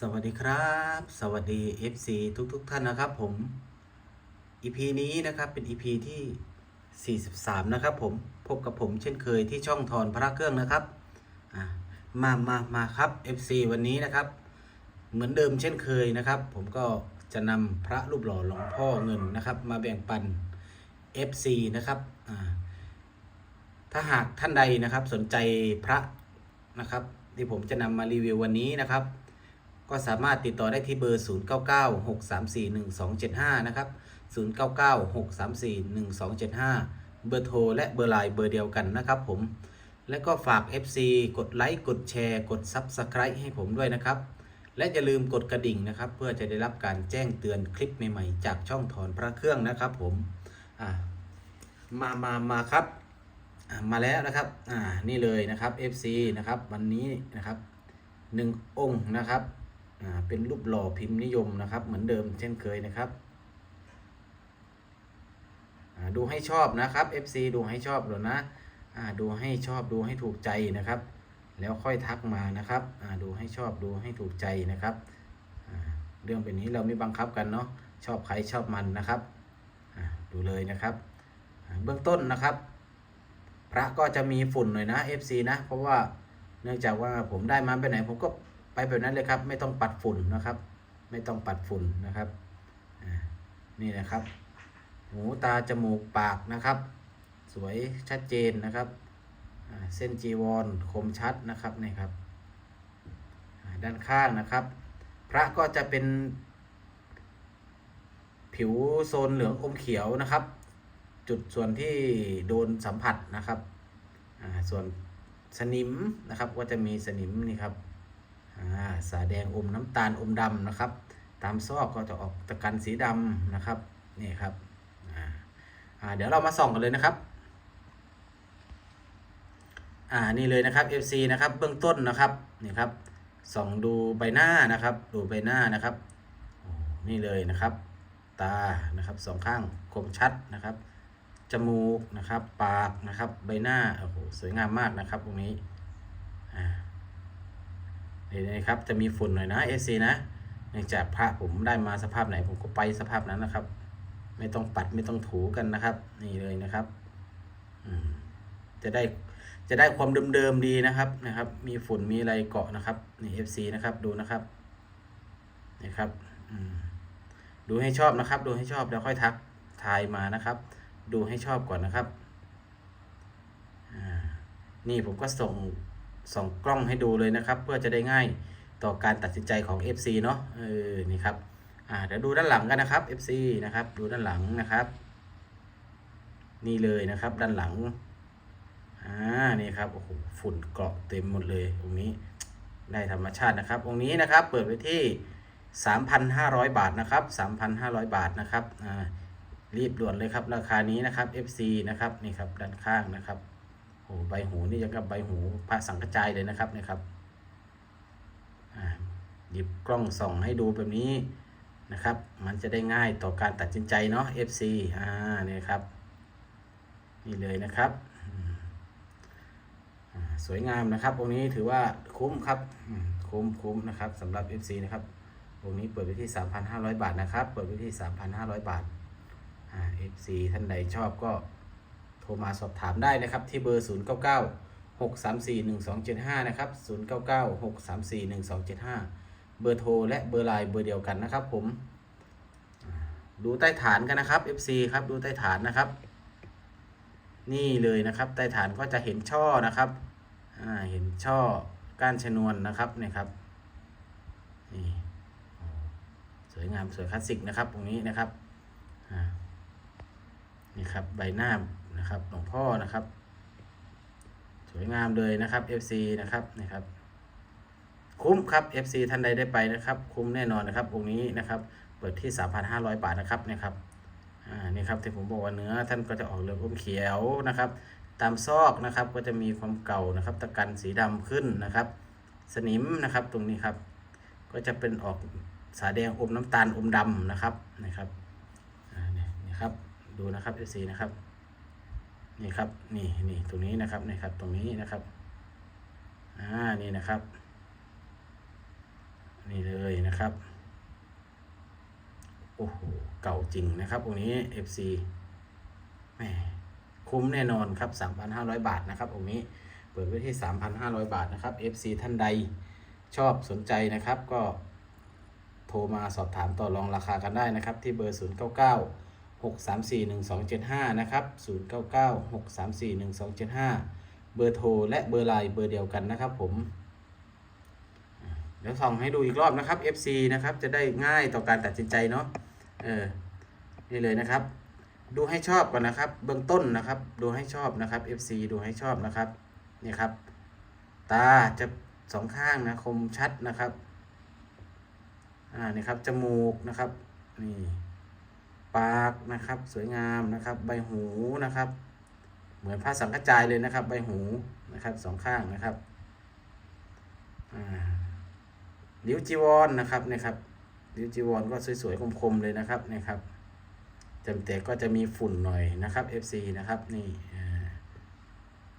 สวัสดีครับ สวัสดี FC ทุกๆทท่านนะครับผม EP นี้นะครับเป็น EP ที่ 43 นะครับผมพบกับผมเช่นเคยที่ช่องทอนพระเครื่องนะครับมามามาครับ FC วันนี้นะครับ เหมือนเดิมเช่นเคยนะครับ ผมก็จะนำพระรูปหล่อหลวงพ่อเงินนะครับ มาแบ่งปัน FC นะครับถ้าหากท่านใดนะครับสนใจพระนะครับ ที่ผมจะนำมารีวิววันนี้นะครับ ก็สามารถติดต่อได้ที่เบอร์ 0996341275 นะครับ 0996341275 เบอร์โทรและเบอร์ไลน์เบอร์เดียวกันนะครับผม และก็ฝาก FC กดไลค์ กดแชร์ กด Subscribe ให้ผมด้วยนะครับ และอย่าลืมกดกระดิ่งนะครับ เพื่อจะได้รับการแจ้งเตือนคลิปใหม่ๆ จากช่องถอนพระเครื่องนะครับผม อ่า มามามาครับ มาแล้วนะครับ อ่า นี่เลยนะครับ FC นะครับ วันนี้นะครับหนึ่งองค์นะครับ เป็นรูปหล่อพิมพ์นิยมนะครับ เหมือนเดิมเช่นเคยนะครับอ่าดูให้ชอบนะครับ FC ดูให้ชอบเดี๋ยวนะอ่าดูให้ชอบดูให้ถูกใจนะครับ แล้วค่อยทักมานะครับอ่าดูให้ชอบดูให้ถูกใจนะครับอ่าเรื่องเป็นนี้เราไม่บังคับกันเนาะชอบใครชอบมันนะครับอ่าดูเลยนะครับ เบื้องต้นนะครับ พระก็จะมีฝุ่นหน่อยนะ FC นะเพราะว่าเนื่องจากว่าผมได้มาไปไหนผมก็ ไปแบบนั้นเลยครับ ไม่ต้องปัดฝุ่นนะครับ ไม่ต้องปัดฝุ่นนะครับนี่นะครับ หูตาจมูกปากนะครับ สวยชัดเจนนะครับเส้นจีวรคมชัดนะครับนี่ครับด้านข้างนะครับ พระก็จะเป็น ผิวโซนเหลืองอมเขียวนะครับ จุดส่วนที่โดนสัมผัสนะครับส่วนสนิมนะครับก็จะมีสนิมนี่ครับ สาแดงอมน้ำตาลอมดำนะครับ ตามซอกก็จะออกตะกันสีดำนะครับนี่ครับเดี๋ยวเรามาส่องกันเลยนะครับอ่านี่เลยนะครับ FC นะครับเบื้องต้นนะครับนี่ครับส่องดูใบหน้านะครับ ดูใบหน้านะครับนี่เลยนะครับ ตานะครับสองข้างคมชัดนะครับจมูกนะครับ ปากนะครับ ใบหน้าโอ้โหสวยงามมากนะครับตรงนี้ นี่นะครับ จะมีฝุ่นหน่อยนะเอซีนะเนื่องจากพระผมได้มาสภาพไหนผมก็ไปสภาพนั้นนะครับ ไม่ต้องปัดไม่ต้องถูกันนะครับ นี่เลยนะครับอืมจะได้จะได้ความเดิมๆดีนะครับนะครับ มีฝุ่นมีอะไรเกาะนะครับนี่ FC นะครับดูนะครับนี่ครับอืมดูให้ชอบนะครับ ดูให้ชอบแล้วค่อยทักทายมานะครับ ดูให้ชอบก่อนนะครับอ่านี่ผมก็ส่ง ส่องกล้องให้ดูเลยนะครับ เพื่อจะได้ง่ายต่อการตัดสินใจของ FC เนาะเออนี่ครับอ่าเดี๋ยวดูด้านหลังกันนะครับ FC นะครับดูด้านหลังนะครับ นี่เลยนะครับ ด้านหลังอ่านี่ครับโอ้โหฝุ่นเกาะเต็มหมดเลยตรงนี้ได้ธรรมชาตินะครับองค์นี้นะครับเปิดไว้ที่ 3,500 บาทนะครับ 3,500 บาทนะครับอ่ารีบด่วนเลยครับราคานี้นะครับ FC นะครับนี่ครับด้านข้างนะครับ โอ้ใบหูนี่ยังกับใบหูพระสังกจายเลยนะครับนี่ครับหยิบกล้องส่องให้ดูแบบนี้นะครับ มันจะได้ง่ายต่อการตัดสินใจเนาะ FC อ่านี่ครับ นี่เลยนะครับ สวยงามนะครับองค์นี้ถือว่าคุ้มครับคุ้มคุ้มนะครับสำหรับ FC นะครับวงนี้เปิดไว้ที่ 3,500 บาทนะครับ เปิดไว้ที่ 3,500 บาทอ่า FC ท่านใดชอบก็ ทรมาสอบถามได้นะครับ ที่เบอร์ 099 634 1275 นะครับ 099 634 1275 เบอร์โทรและเบอร์ไลน์เบอร์เดียวกันนะครับ ผม ดูใต้ฐานกันนะครับ FC ครับดูใต้ฐานนะครับ นี่เลยนะครับใต้ฐานก็จะเห็นช่อนะครับเห็นช่อก้านชนวนนะครับเนี่ยครับนี่สวยงามสวยคลาสสิกนะครับ ตรงนี้นะครับนี่ครับใบหน้า นะครับหลวงพ่อนะครับ สวยงามเลยนะครับ FC นะครับนี่ครับ คุ้มครับ FC ท่านใดได้ไปนะครับ คุ้มแน่นอนนะครับองค์นี้นะครับ เปิดที่ 3,500 บาทนะครับนี่ครับอ่านี่ครับที่ผมบอกว่าเนื้อท่านก็จะออกเหลืองอมเขียวนะครับ ตามซอกนะครับก็จะมีความเก่านะครับ ตะกันสีดำขึ้นนะครับ สนิมนะครับตรงนี้ครับ ก็จะเป็นออกสาแดงอมน้ำตาลอมดำนะครับนะครับอ่านี่นี่ครับดูนะครับเอซีนะครับ นี่ครับ นี่นี่ตรงนี้นะครับนี่ครับ ตรงนี้นะครับ อ่า นี่นะครับ นี่เลยนะครับ โอ้โห เก่าจริงนะครับองค์นี้ FC แหมคุ้มแน่นอนครับ 3,500 บาทนะครับองค์นี้ เปิดไว้ที่ 3,500 บาทนะครับ FC ท่านใดชอบสนใจนะครับ ก็โทรมาสอบถามต่อรองราคากันได้นะครับ ที่เบอร์ 099 634 1275 นะครับ 099 634 1275 เบอร์โทรและเบอร์ไลน์เบอร์เดียวกันนะครับผม เดี๋ยวส่องให้ดูอีกรอบนะครับ FC นะครับ จะได้ง่ายต่อการตัดสินใจเนาะ เออ นี่เลยนะครับ ดูให้ชอบก่อนนะครับ เบื้องต้นนะครับ ดูให้ชอบนะครับ FC ดูให้ชอบนะครับ นี่ครับ ตาจะสองข้างนะคมชัดนะครับ อ่า นี่ครับ จมูกนะครับ นี่ ปากนะครับ สวยงามนะครับ ใบหูนะครับ เหมือนผ้าสังกะจายเลยนะครับ ใบหูนะครับสองข้างนะครับอ่าลิ้วจีวรนนะครับเนี่ยครับลิ้วจีวรก็สวยๆคมๆเลยนะครับเนี่ยครับแต่แต่ก็จะมีฝุ่นหน่อยนะครับ FC นะครับนี่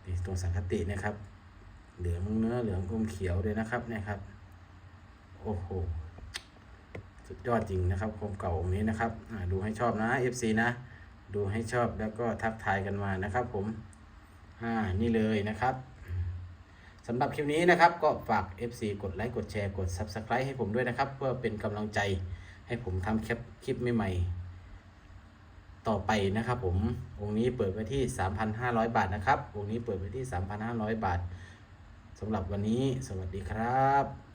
นี่ตรงสังคตินะครับ เหลืองเนื้อเหลืองอมเขียวเลยนะครับเนี่ยครับ โอ้โห สุดยอดจริงนะครับคมเก่าองค์นี้นะครับอ่าดูให้ชอบนะ FC นะ ดูให้ชอบแล้วก็ทักทายกันมานะครับ ผมอ่านี่เลยนะครับสำหรับคลิปนี้นะครับ ก็ฝาก FC กดไลค์กดแชร์กด Subscribe ให้ผมด้วยนะครับ เพื่อเป็นกำลังใจให้ผมทำคลิปคลิปใหม่ๆต่อไปนะครับผมองค์นี้เปิดไว้ที่ 3,500 บาทนะครับองค์นี้เปิดไว้ที่ 3,500 บาทสำหรับวันนี้ สวัสดีครับ